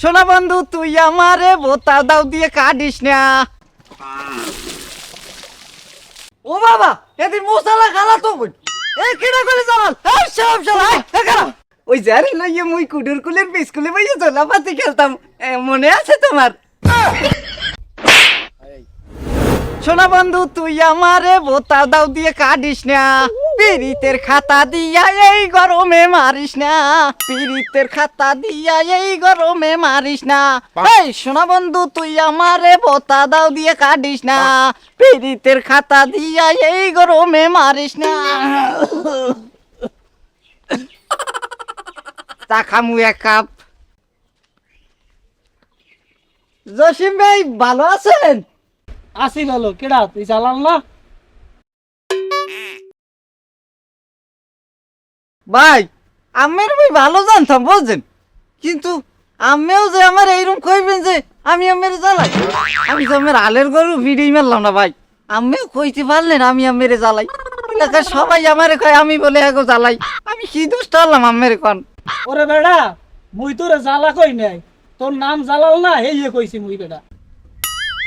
শোনা বন্ধু, তুই আমারে বোতা দাও দিয়ে কাটিস না। ও বাবা এদিন মশালা খালা তো এ, কেডা করে চালাল এই, সব সব এ কেডা ওই জারে না ইয়ে মুই কুডুর কুলের বিস্কুলে বইয়ে জলাপাতি খেলতাম। মনে আছে তোমার? শোনা বন্ধু তুই আমারে বোতা দাও দিয়ে কাটিস না। পিরিতের খাতা দিয়া এই গরমে মারিস না। পিরিতের খাতা দিয়া এই গরমে মারিস না। এই শোনা বন্ধু তুই আমারে বোতা দাও দিয়ে কাটিস না। পিরিতের খাতা দিয়া এই গরমে মারিস না। চা খামু এক কাপ। জসিম ভাই ভালো আছেন? আসি ভালো কেডা? তুই চালান না? ভাই আমের ভাই ভালো জানতাম বুঝছেন? কিন্তু আমিও যে আমার এইরকম কইবেন যে আমি আমের জ্বালাই। আমি তো আমের আলের গরু ভিড়েই মারলাম না ভাই। আমিও কইতে পারলেন আমি আমের জ্বালাই। এলাকার সবাই আমারে কয় আমি বলে এগো জ্বালাই। আমি কি দোষ করলাম আমের কন? ওরে বেড়া মুই তোরে জ্বালা কই নাই? তোর নাম জ্বালাল না হেইয়ে কইছি মুই বেড়া।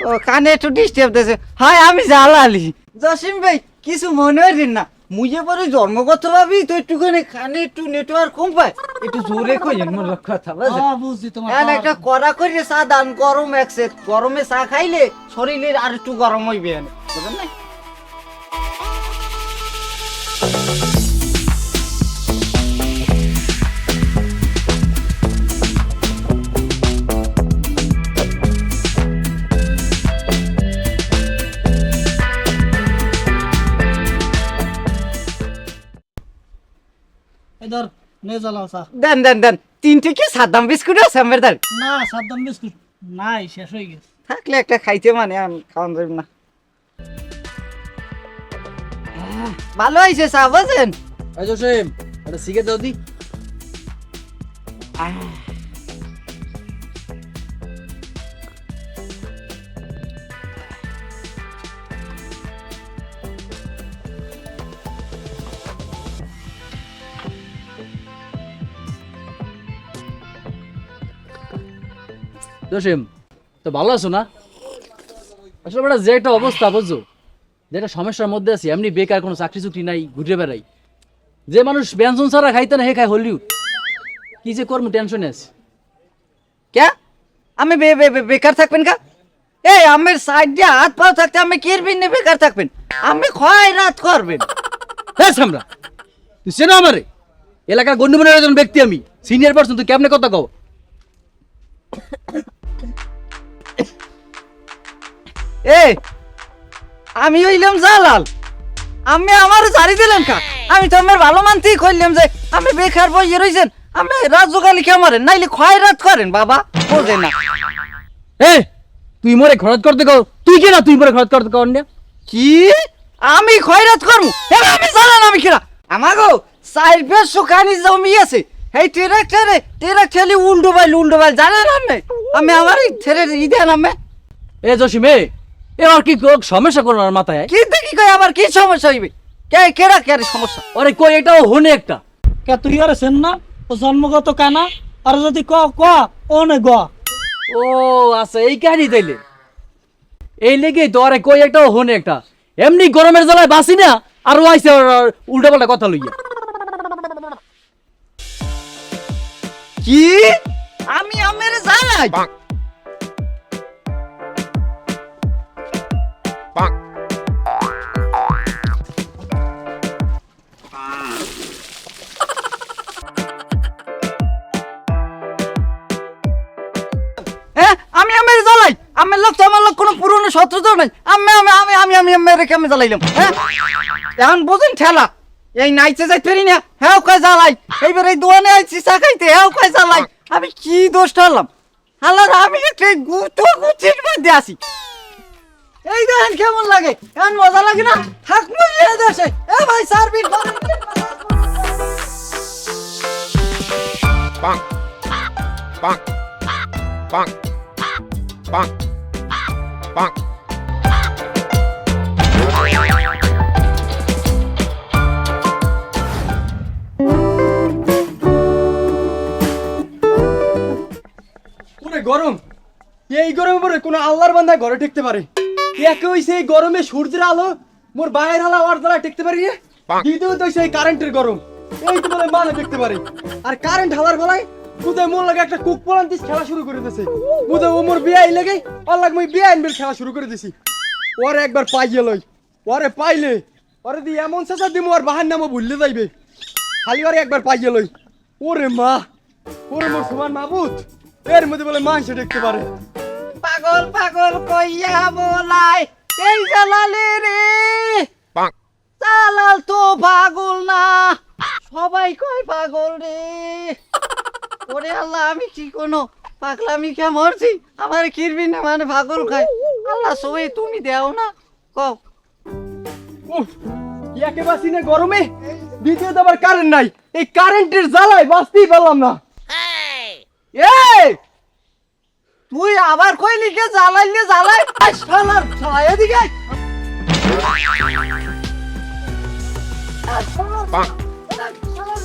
ও কানে একটু ডিস্টার্ব দিয়েছে হয় আমি জ্বালালি। জসিম ভাই কিছু মনে হইলেন না। মুঝে পরে জন্মগত ভাবি তো একটুখানি কানে একটু নেটওয়ার্ক কম পায়। একটু জোরে কইলেন মোর কথা হ্যাঁ বুঝছি তোমার এখন একটা কড়া করে চা দান গরম একসেট গরমে চা খাইলে শরীরের আর একটু গরম হইবে। না বুঝলেন না ধর নে জ্বালাও চা। দেন দেন দেন। তিনটে কি সাদাম বিস্কুট আছে আমার দাঁড়? না সাদ্দাম বিস্কুট নাই শেষ হয়ে গেছে। থাকলে একটা খাইতে মানে আমি খাওয়ান যাবে না। আহ, ভালো হয়েছে চা বুঝছেন? এই জসিম একটা সিগারেট দাও দি। জসিম তো ভালো আছো না? আসলে বেটা যে একটা অবস্থা বুঝছ? যে একটা সমস্যার মধ্যে আছি এমনি বেকার কোনো চাকরি চুকরি নাই ঘুরে বেড়াই। যে মানুষ ব্যঞ্জন ছাড়া খাইতে না হে খায় হলিউড কি যে করব টেনশনে আছে। কে আমি বেকার থাকবেন কা এই আমের সাইড দিয়ে হাত পাও থাকতে আমি কিরবিন বেকার থাকবেন? আমি খয় রাত করবেন। হ্যাঁ সামরা তুই চেনো আমারে? এলাকার গণ্যমানের একজন ব্যক্তি আমি। সিনিয়র পার্সন তুই কেমনে কথা কও? এ আমি হইলাম জালাল। আমি আমার জারি দিলাম কা? আমি তো আমার ভালো মানতেই কইলাম যে আমি বেকার বইয়ে রইছেন আমি রাত জোগালি কে মারেন নাইলে খয় রাত করেন বাবা বোঝে না। এ তুই মরে খরচ করতে কও? তুই কে না তুই মরে খরচ করতে কও কি? আমি খয়রাত করমু এ আমি জানেন আমি কিরা? আমাগো বেশ সুখানি জমি আছে। এই ট্রাক্টরে ট্রাক্টরে উল্টো বাইল উল্টো বাইল জানেন আপনি? আমি আমার এই ছেড়ে ই দেন আমি এ জসিম এবার কি কোক সমস্যা করো আর মাথায়? কি দেখি কই আবার কি সমস্যা হইবে? কে কেরা কে সমস্যা? আরে কই এটাও হনে একটা। কে তুই আর সেন না ও জন্মগত কানা আর যদি ক ক ও নে গ। ও আছে এই কাহিনী তাইলে। এই লেগে তো আরে কই একটা হনে একটা। এমনি গরমের জ্বালায় বাসি না আর ও আইসে উল্টা পাল্টা কথা লইয়া। কি? আমি আমের জানাই কোনো পুরনো শত্রুতা নাই। আমি আমি আমি আমি আমি আমের রেখে আমি জ্বালাইলাম হ্যাঁ? এখন বুঝুন ঠেলা এই নাইচে যাই ফেরি না হ্যাঁ কয় জ্বালাই এইবার এই দোয়ানে আইছি চা খাইতে হ্যাঁ কয় জ্বালাই। আমি কি দোষ ঠেলাম আল্লাহ আমি একটা গুতো গুচির মধ্যে আসি এই দেখেন কেমন লাগে এখন মজা লাগে না? থাক মুইয়ে দেশে এ ভাই service bonk, bonk, bonk, bonk, bonk. গরম। এই আর কারেন্টের গরম। এই তো পারে। আর কারেন্ট হালার বেলায় বুঝে লাগে একটা কুক খেলা শুরু করে দিয়েছে বুঝে ও মোর লাগে ওর লাগে মই বিয়ে খেলা শুরু করে দিছি। ওরে একবার পাইয়ে লই। ওরে পাইলে ওরে দি এমন চেঁচা দিমু আর বাহার নামও ভুললে যাইবে। খালি ওরে একবার পাইয়ে লই। ওরে মা ওরে মোর সমান মাবুত এর মধ্যে বলে মাংস দেখতে পারে। পাগল পাগল কইয়া বলাই এই জালালে রে। জালাল তো পাগল না। সবাই কয় পাগল রে। ওরে আল্লাহ আমি কি কোনো পাগলামি কে মরছি? আমার কিরবি না মানে পাগল খায়। আল্লাহ সবাই তুমি দেও না। কও একেবারে সিনে গরমে দ্বিতীয়ত আবার কারেন্ট নাই। এই কারেন্টের জ্বালায় বাঁচতেই পারলাম না। এ তুই আবার কই লিখে জ্বালাইলে জ্বালাই শালার শালা এদিকে পাক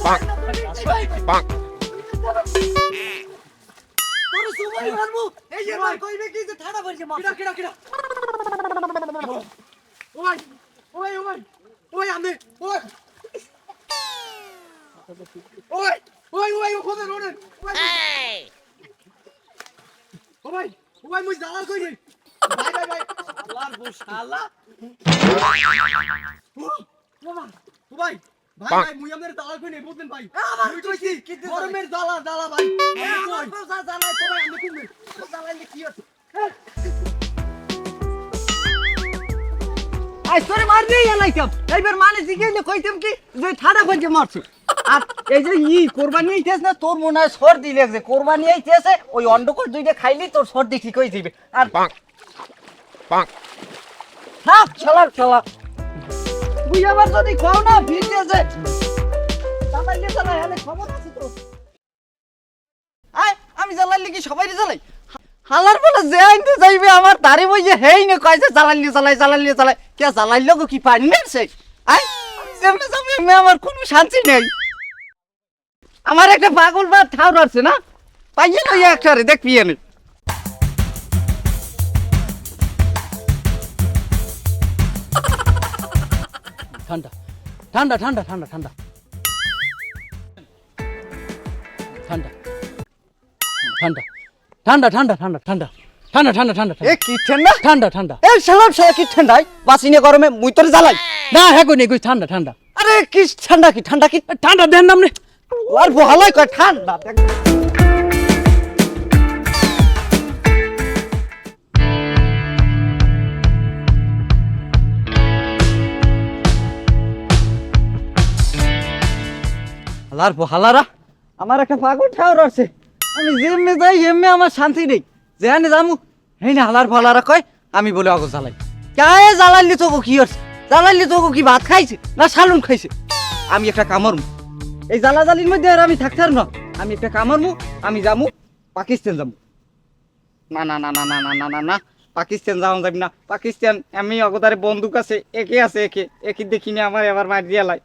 পাক পাক সুমারি মারমু এই যে কইবে কি যে ঠাড়া পড়ছে মা কিডা কিডা কিডা ওই ওই ওই ওই আমি ওই। ওই ওই ওই ও কোথায় রোনে এই ও ভাই ও ভাই মুই দাওয়া কই রে ভাই ভাই ভাই আল্লাহর গোশালা ও বাবা ও ভাই ভাই ভাই মুই আমাদের দাওয়া কই নে বুঝলেন ভাই? মুই তো কি গরমের দালা দালা ভাই। আমি তো জানা তো আমি কোন দালা কি হচ্ছে আই তোরে মার দিয়ে এলাইতাম। এইবার মানে জিগেলে কইতাম কি যে ঠাডা পড়ছে মারছে। আর এই যে ই কোরবানি আইতেছ না তোর মনে হয় সর্দি লাগছে। কোরবানি আইতেছে ওই অন্ডকর দুইটা খাইলি তোর সর্দি ঠিক হয়ে যাবে। আর bonk, bonk, থাক চালাক চালাক তুই আবার যদি খাও না ভিজেছে জ্বালাইলে জ্বালাই হলে খবর আছে তো। আয় আমি জ্বালাইলে কি সবাই জ্বালাই? হালার বলে যে আনতে যাইবে, আমার তারে বইয়ে হেই না কয়েছে জ্বালাইলে, জ্বালাই, জ্বালাইলে চালাই কে জ্বালাইলে গো কি পানি নেছে আয় যেমনি যাবে এমনি আমার কোনো শান্তি নেই। আমার একটা পাগল বা ঠাউর আছে না? পাইয়ে লই একটা রে দেখবি এনে। ঠান্ডা ঠান্ডা ঠান্ডা ঠান্ডা ঠান্ডা। ঠান্ডা ঠান্ডা। ঠান্ডা ঠান্ডা ঠান্ডা ঠান্ডা। ঠান্ডা ঠান্ডা ঠান্ডা এ কি ঠান্ডা? ঠান্ডা ঠান্ডা। এ শালাম শালা কি ঠান্ডাই বাসিনে গরমে মুই তোরে জ্বালাই। না হ্যাঁ কই নেই কই ঠান্ডা ঠান্ডা। আরে কি ঠান্ডা কি ঠান্ডা কি ঠান্ডা দেন নাম নে আর বহালাই কয় ঠান্ডা হালার বহালারা আমার একটা পাগল ঠাউর আছে। আমি যেমনি যাই এমনি আমার শান্তি নেই। যেখানে যামু হেই না হালার বহালারা কয়, আমি বলে অগো জ্বালাই। কায়ে জ্বালাইলি তোকে কি হচ্ছে? জ্বালাইলি তোকে কি ভাত খাইছে না সালুন খাইছে? আমি একটা কামড়মু এই জ্বালা জ্বালির মধ্যে আর আমি থাকতে না। আমি একটা কামড়মু আমি যামু, পাকিস্তান যাব না না না না না না না না না, পাকিস্তান যাওয়া যাবি না। পাকিস্তান, আমি অগতারে বন্দুক আছে, একে আছে, একে একে দেখিনি আমার এবার মার দিয়ে লাই।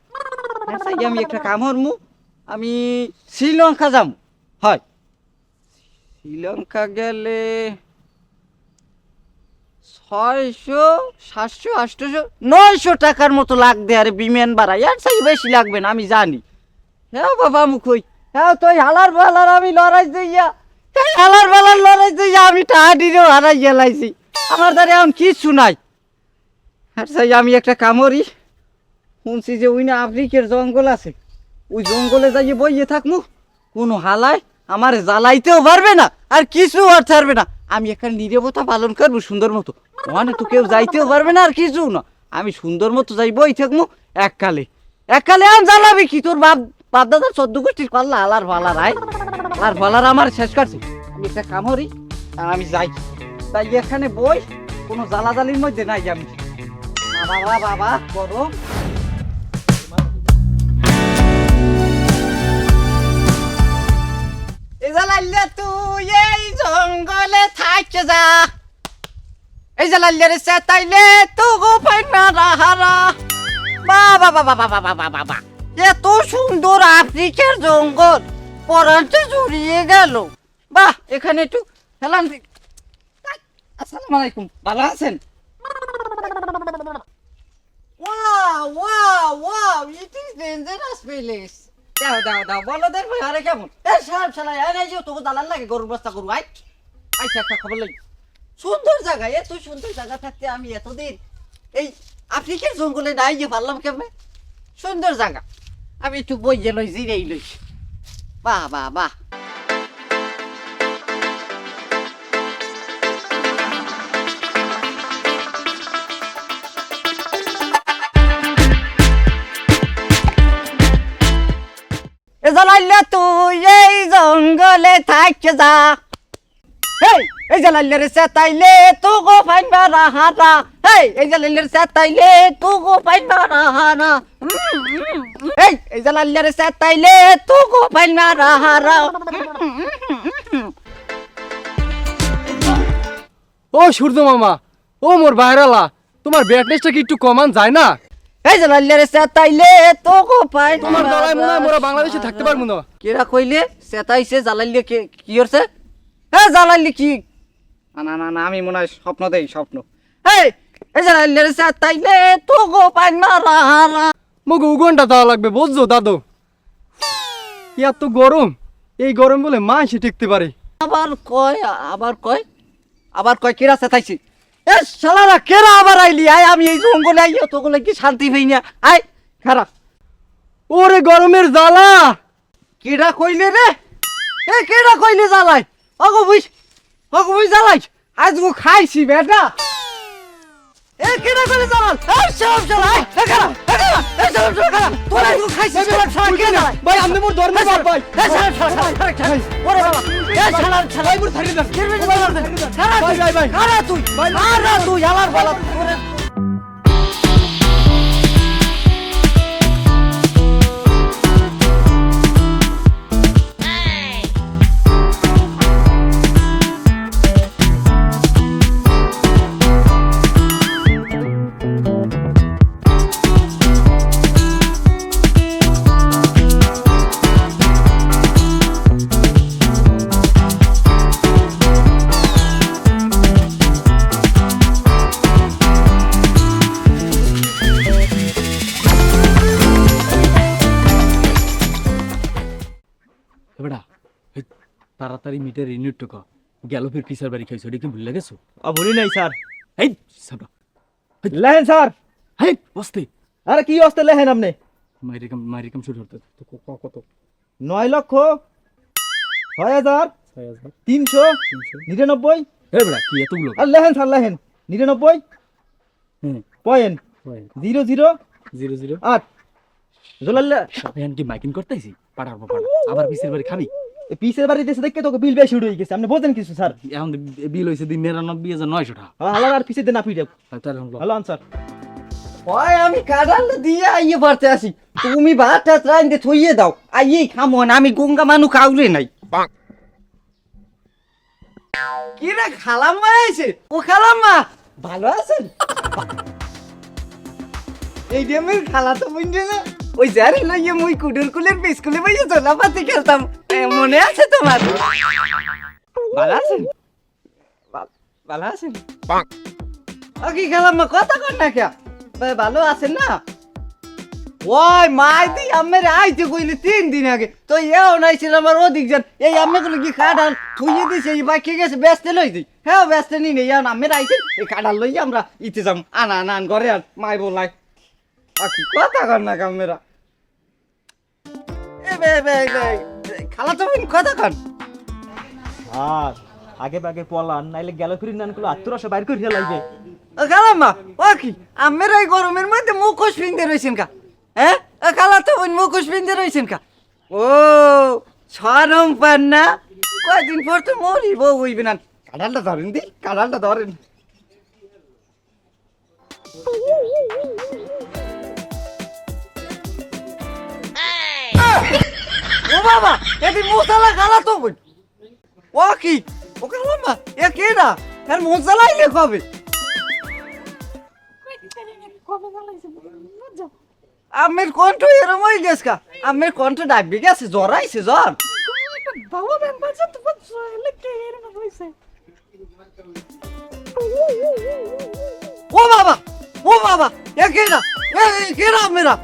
তাই আমি একটা কামড়মু আমি শ্রীলঙ্কা যাম। হয়। শ্রীলঙ্কা গেলে ছয়শো, সাতশো আটশোশো নয়শো টাকার মতো লাগবে আরে বিমান ভাড়া। এর চাই বেশি লাগবে না, আমি জানি। হ্যাঁ বাবা মুখই হ্যাঁ তুই হালার বালার আমি লড়াই দিয়া এই হালার বালার লড়াই দিয়া আমি টাহাডিরেও হারাই গেলাইছি। আমার দ্বারা এখন কিচ্ছু নাই। আর চাই আমি একটা কামড়ি, শুনছি যে ওই না আফ্রিকার জঙ্গল আছে। ওই জঙ্গলে যাইয়ে বইয়ে থাকমু, কোনো হালায় আমার জ্বালাইতেও পারবে না, আর কিছু আর ছাড়বে না। আমি এখানে নিরবতা পালন করব সুন্দর মতো। ওখানে তো কেউ যাইতেও পারবে না, আর কিছু না। আমি সুন্দর মতো যাই বই থাকব এককালে। এককালে আম জ্বালাবি কি? তোর বাপ বাপ দাদা চোদ্দ গোষ্ঠীর পাল্লা, আলার ভালার আয় আর ভালার আমার শেষ করছে। আমি একটা কামড়ি, আর আমি যাই। তাই এখানে বই, কোনো জ্বালাজালির মধ্যে নাই আমি। বাবা বাবা, গরম। জ্বালাইলে তুই এই জঙ্গলে থাকছে যা। বাবা এত সুন্দর আফ্রিকার জঙ্গল পরানতে জড়িয়ে গেল। বাহ এখানে একটু হেলান আসসালামু আলাইকুম ভালো আছেন? Wow, wow, wow, it is dangerous place. দাও দাও দাও, বলো দেখ ভাই, আরে কেমন? এ, সাহেব শালা নাই যে বস্তা গরু আই আইসা একটা খবর লাগি সুন্দর জায়গা, এত সুন্দর জায়গা থাকতে আমি এতদিন এই আফ্রিকার জঙ্গলে নাই যে পারলাম কেমনে? সুন্দর জায়গা। আমি একটু বই যে লই জিরেই লই। বাহ বাহ বাহ। জ্বালাইলে তুই এই জঙ্গলে থাকতে যা। এই এই রে সেতাইলে তু গো ফাইন বারা হারা এই এই জ্বালাইলে রে সেতাইলে তু গো ফাইন বারা হারা এই এই জ্বালাইলে রে সেতাইলে তু গো ফাইন বারা হারা ও সূর্য মামা, ও মোর বাইরালা তোমার ব্যাটনেসটা কি একটু কমান যায় না? এই রে সেতাইলে তু তোমার মনে মোরা বাংলাদেশে থাকতে না। কেরা কইলে? সেতাইছে কে কি কি? না না না আমি মনে হয় স্বপ্ন দেই স্বপ্ন। এই এই রে সেতাইলে তু দেওয়া লাগবে বুঝছ দাদু? এত গরম এই গরম বলে মা এসে টিকতে পারে। আবার কয় আবার কয়? আবার কয় কেরা সেতাইছি? এ কেরা আবার আইলি? আয়, আমি এই জঙ্গলে আই তোগুলো কি শান্তি পাই না? আয়, খারাপ। ওরে গরমের জ্বালা! কেডা কইলে রে? এ, কেডা কইলে জ্বালাই অগো বুঝ অগো বুঝ জ্বালাই আজ গো খাইছি, বেটা। এ কেডা কইলে জ্বালাল এ সব জ্বালাই এ খারাপ খারাপ এ সব সব খারাপ। তোরা আজ গো খাইছি সব সব কে জ্বালাই ভাই আপনি মোর ধর্মের বাপ ভাই। এ সালাম সালাম সালাম ওরে বাবা। এ সালাম সালাম ভাই মোর ছাড়িয়ে দেন জ্বালাল খারা ভাই, ভাই, ভাই। খারা তুই? খারা তুই? আলার বালা ওরে মিটার ইউনিট টাকা গেল ফির পিসার বাড়ি খাইছো এটা কি ভুলে গেছো আ ভুলি নাই স্যার। এই সাবরা লেহেন স্যার। হেই বসতে আরে কি অবস্থা লেহেন আপনি? মাইরিকাম মাইরিকাম শুরু হতে তো ক- ক- কত? নয় লক্ষ ছয় হাজার তিনশো নিরানব্বই। এবারা কি এতগুলো আর লেহেন স্যার লেহেন। নিরানব্বই। হুম। Point. Zero zero. Zero zero. আট। জোলাল্লা এখন কি মাইকিং করতেছি? পাড়ার পাড়া। আবার পিসের বাড়ি খাবি? পিসের বাড়িতে এসে দেখে তোকে বিল বেশি উঠে গেছে। আপনি বোঝেন কিছু স্যার? এখন বিল হয়েছে দিন নিরানব্বই হাজার নয়শো টাকা। হালার আর পিসের দেন আপনি। হ্যালো স্যার ওই আমি কাদাল দিয়ে আইয়ে পারতে আসি। তুমি ভাত টাত রাঁধতে থইয়ে দাও। আইয়েই খামো না আমি গঙ্গা মানু কাউরে নাই। bonk, কি রে খালাম্মা আইছে ও খালাম্মা ভালো আছেন? এই ডেমের খালা তো বুঝছে না ওই যারে লইয়ে মুই কুডুর কুলের বিস্কুলে বইয়ে চলাপাতি খেলতাম। এ, মনে আছে তোমার? ভালো আছেন? ভা- ভালো আছেন? bonk, ও কি খালাম্মা কথা কর না কে ভাই, ভালো আছেন না? ওই মাই দি আমের আইতে কইলে তিন দিন আগে। তো এও নাইছিল আমার ওদিক যান। এই আমি গুলো কি কাঁঠাল থুইয়ে দিছে এই বাকি গেছে ব্যস্ত লই দিই হ্যাঁ ব্যস্ত নি নেই আর আমের আইছে এই কাঁঠাল লই আমরা ইতে যাম। আনা আনা আন ঘরে আর মাই বলাই। আকি কথা কর না কামেরা এ বে বে বে, খালা তো কথা কর আর আগে বাগে পলান নাইলে গেল ফিরি নানগুলো আত্মরসা বাইর করে লাগবে ও খালাম্মা ও কি? আমের এই গরমের মধ্যে মুখোশ পিনতে রয়েছেন কা? হ্যাঁ ও খালা তো বোন মুখোশ পিনতে রয়েছেন কা? ও ছরম পান না? কয়দিন পর তো মরিব হইবে না। কাঁঠালটা ধরেন দি কাঁঠালটা ধরেন। ও বাবা, এটি মশলা খালা তো ও কি? ও খালাম্মা এ কে না? এর মশলা আইলে কবে? আমের কণ্ঠ এরম হয়ে গেছে কা আমের কণ্ঠ ডাকবে গেছে, জ্বর আইছে, জ্বর। ও বাবা ও বাবা, এ কেরা এ এ কেরা মেরা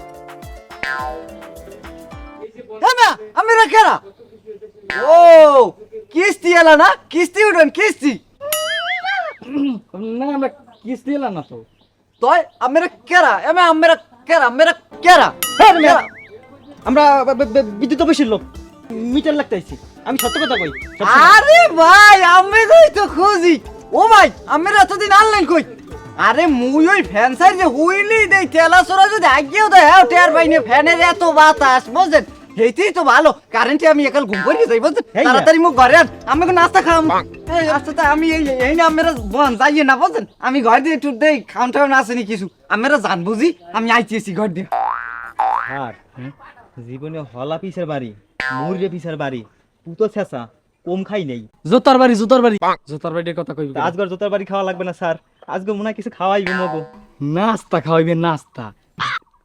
হ্যাঁ আমেরা কেরা ও কিস্তি এলা না? কিস্তি উঠবেন কিস্তি। না আমরা কিস্তি এলাম না তো। তয় আমেরা কেরা? এমে আমেরা কেরা? মেরা কেরা? হ্যাঁ, আমরা। ব- ব- বিদ্যুৎ অফিসের লোক। মিটার লাগতে আইছি আমি সত্য কথা কই? আরে ভাই আমি কই তো খুঁজি? ও ভাই আমি এতদিন আনলেন কই? আরে মুই ওই ফ্যান সাইড যে হুইলি দেই তেলা সরা যদি আগেও দেয় হ্যাঁ টেয়ার পাইনি। ফ্যানের এত বাতাস বুঝছেন? এইতেই তো ভালো। কারেন্টে আমি একাল ঘুম পড়ে যাই তাড়াতাড়ি মুখ ঘরে আমি এখন নাস্তা খাম। আস্তে আমি এই এই না আমরা বন যাইয়ে না বুঝছেন? আমি ঘর দিয়ে একটু দেই টাউন আসেনি কিছু। আমরা জান বুঝি আমি আইতেছি ঘর দিয়ে। আর জীবনে হলা পিসের বাড়ি মুরগে পিসের বাড়ি পুতো ছেঁচা কম খাই নেই। জোতার বাড়ি জোতার বাড়ি। জোতার বাড়ির কথা কইবি তা আজকের জোতার বাড়ি খাওয়া লাগবে না স্যার। আজকে মনে কিছু খাওয়াইবে মগো। নাস্তা খাওয়াইবে নাস্তা।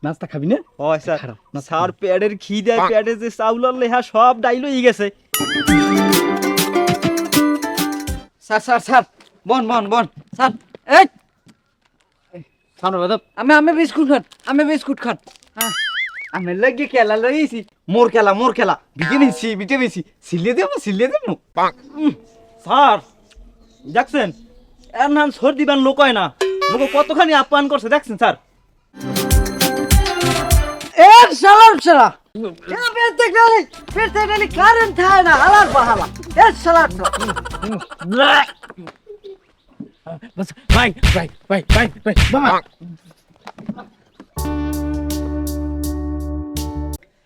নাস্তা খাবি না? ও স্যার খারাপ, না, স্যার পেটের খিদে। পেটে যে চাউলার লেহা সব ডাইলো ই গেছে। স্যার স্যার স্যার বন বন বন। স্যার এই। সামনে বাদব আমি আমি বিস্কুট খান আমি বিস্কুট খান। হ্যাঁ আমি লাগে খেলা লইছি মোর খেলা মোর খেলা। বিটে নিছি বিটে নিছি। সিলে দেব সিলে দেব। bonk, স্যার দেখছেন? এর নাম সর্দি বান লোক হয় না। লোক কতখানি আপ্যায়ন করছে দেখছেন স্যার? শালার শালা এ বেতে গেলি বেতে গেলি কারেন্ট থাকে না হালার বাহালা এর বাস ভাই ভাই ভাই ভাই ভাই মামা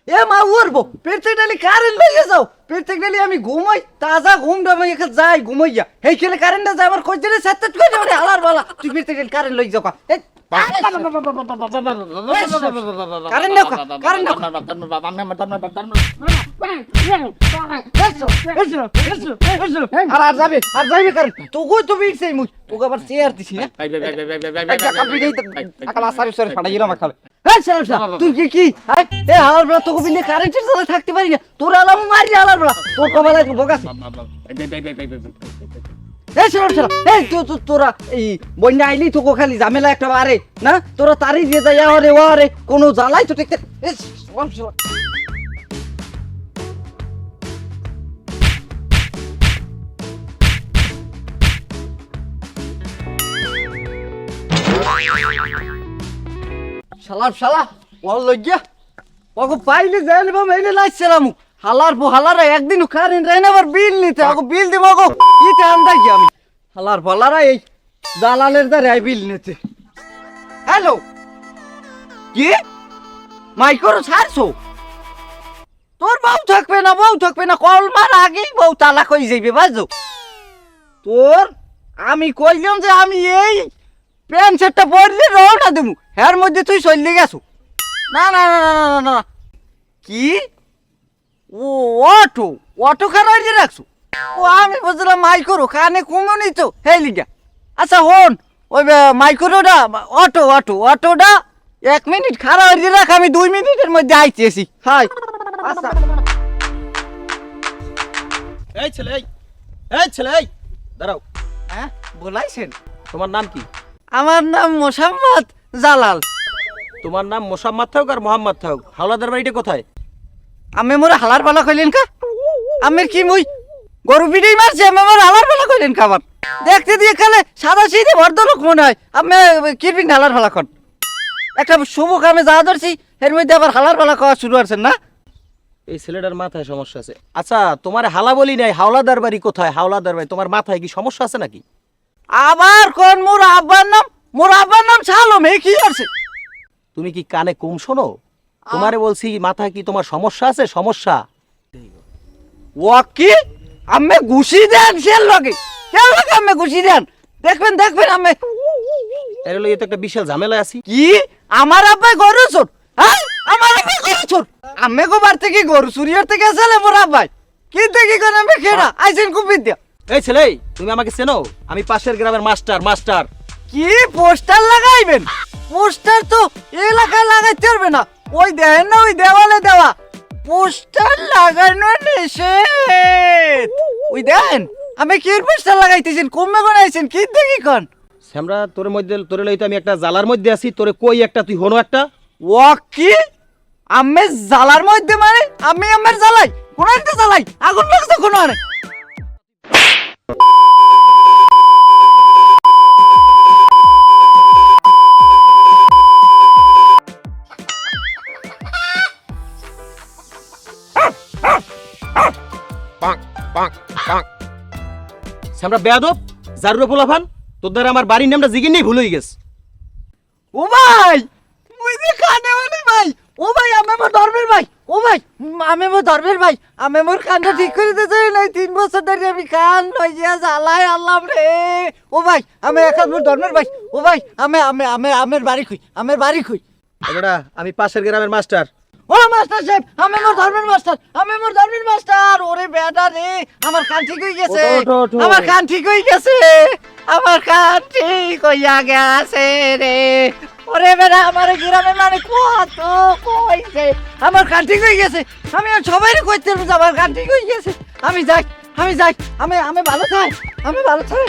এ মা উড়বো। পেটে গেলি কারেন্ট লইয়ে যাও। পেটে গেলি আমি ঘুমাই। তাজা ঘুম আমি এখানে যাই ঘুমাইয়া এইখানে কারেন্টটা যায় আমার কই দিলে সাত করে হালার বালা। তুই পেটে গেলি কারেন্ট লই যাও এই তুই কি কি থাকতে পারি না তোর আলাম মারি কপালে বগাছে এই এই, তো তোরা এই বন্যা আইলি, তোকে খালি ঝামেলা একটা বারে, না? তোরা তারি দিয়ে যায় আরে ওরে কোনো জ্বালাই তো টেকতে এই শালা। শালার শালা ওর লজ্জা ওকে পাইলে যাইলে বা মেলে লাইছিলাম হালার পো হালারা একদিন কারেন্ট রাইন আবার বিল নিতে। ওকে বিল দিব ওকে ইতে আন্দাই আমি। হালার পালারা এই দালালের দ্বারে বিল নিতে। হ্যালো। কি? মাইকোর ছাড়ছো? তোর বউ থাকবে না বউ থাকবে না কল মার আগেই বউ তালাক হয়ে যাইবে বাজো তোর আমি কইলাম যে আমি এই প্যান্ট শার্টটা পরলে রওনা দেবো। হ্যার মধ্যে তুই চললে গেছো। না না না না না না কি? ও অটো। অটো খারাপ রাখছো? ও আমি বুঝলাম মাইকোরো কানে কমনি তো হেই লিগা। আচ্ছা হন ওই মাইকোরোটা অটো অটো অটোটা এক মিনিট খারাপ দিয়ে রাখ আমি দুই মিনিটের মধ্যে আইতেছি হাই। আচ্ছা। এই ছেলে এই এই ছেলে এই দাঁড়াও। হ্যাঁ বলাইছেন? তোমার নাম কি? আমার নাম মোসাম্মদ জালাল। তোমার নাম মোসাম্মদ থাকুক আর মোহাম্মদ থাকুক হাওলাদার বাড়িটা কোথায়? আমি মোর হালার পালা কইলেন কা? আমের কি মুই গরু পিঠেই মারছি আমি মোর হালার পালা কইলেন কা আবার দেখতে দিয়ে খালে সাদা সিধে ভদ্রলোক মনে হয় আমি কিরবিন হালার পালা কন একটা শুভ কামে যা ধরছি এর মধ্যে আবার হালার পালা খাওয়া শুরু করছেন না? এই ছেলেটার মাথায় সমস্যা আছে। আচ্ছা তোমার হালা বলি নাই হাওলাদার বাড়ি কোথায়? হাওলাদার বাড়ি তোমার মাথায় কি সমস্যা আছে নাকি? আবার কোন মোর আব্বার নাম? মোর আব্বার নাম ছালম এই কি আছে তুমি কি কানে কম শোনো? তোমারে বলছি মাথায় কি তোমার সমস্যা আছে? সমস্যা। ও কি? আমি ঘুষি দেন সে লগে। কে লগে আমি ঘুষি দেন। দেখবেন দেখবেন আমি এর লইয়ে তো একটা বিশাল ঝামেলা আছি। কি? আমার আব্বাই গরু চোর? হ্যাঁ? আমার আব্বাই গরু চোর? আমি গোবার থেকে গরু চুরিয়ার থেকে আসলে মোর আব্বাই। কি দেখি কোন আমি খেড়া? আইসেন কুপি দিয়া এই ছেলে তুমি আমাকে চেনো? আমি পাশের গ্রামের মাস্টার মাস্টার। কি পোস্টার লাগাইবেন? পোস্টার তো এলাকায় লাগাইতে পারবে না। ওই দেন না ওই দেওয়ালে দেওয়া। পোস্টার লাগানো নিষেধ। ওই দেন আমি কি পোস্টার লাগাইতেছেন? কমে কোন কি দেখি কন? শ্যামরা তোর মধ্যে তোরে লইতে আমি একটা জালার মধ্যে আছি তোরে কই একটা তুই হনো একটা? ও কি? আমি জালার মধ্যে মানে? আমি আমার জ্বালাই কোন একটা জালাই আগুন লাগছে কোন আরে। শ্যামরা বেয়াদব জারুরে পোলাফান তোর দ্বারা আমার বাড়ির নামটা জিগির নেই ভুল হয়ে গেছে। ও ভাই মুই যে কানে বলি ভাই ও ভাই আমি মোর ধর্মের ভাই ও ভাই আমি মোর ধর্মের ভাই আমি মোর কানটা ঠিক করে দিতে নাই তিন বছর ধরে আমি কান লইয়া জ্বালাই আল্লাহ রে। ও ভাই আমি এখন মোর ধর্মের ভাই ও ভাই আমি আমি আমি আমের বাড়ি খুই আমের বাড়ি খুই আমি পাশের গ্রামের মাস্টার। ও মাস্টার সাহেব আমি মোর ধর্মের মাস্টার আমি মোর ধর্মের মাস্টার। ওরে বেটা রে আমার কান ঠিক হয়ে গেছে। আমার কান ঠিক হয়ে গেছে। আমার কান ঠিক হইয়া গেছে রে। ওরে বেটা আমার গ্রামে মানে কত কইছে? আমার কান ঠিক হয়ে গেছে। আমি সবাই কইতে আমার কান ঠিক হয়ে গেছে। আমি যাই আমি যাই আমি আমি ভালো চাই আমি ভালো চাই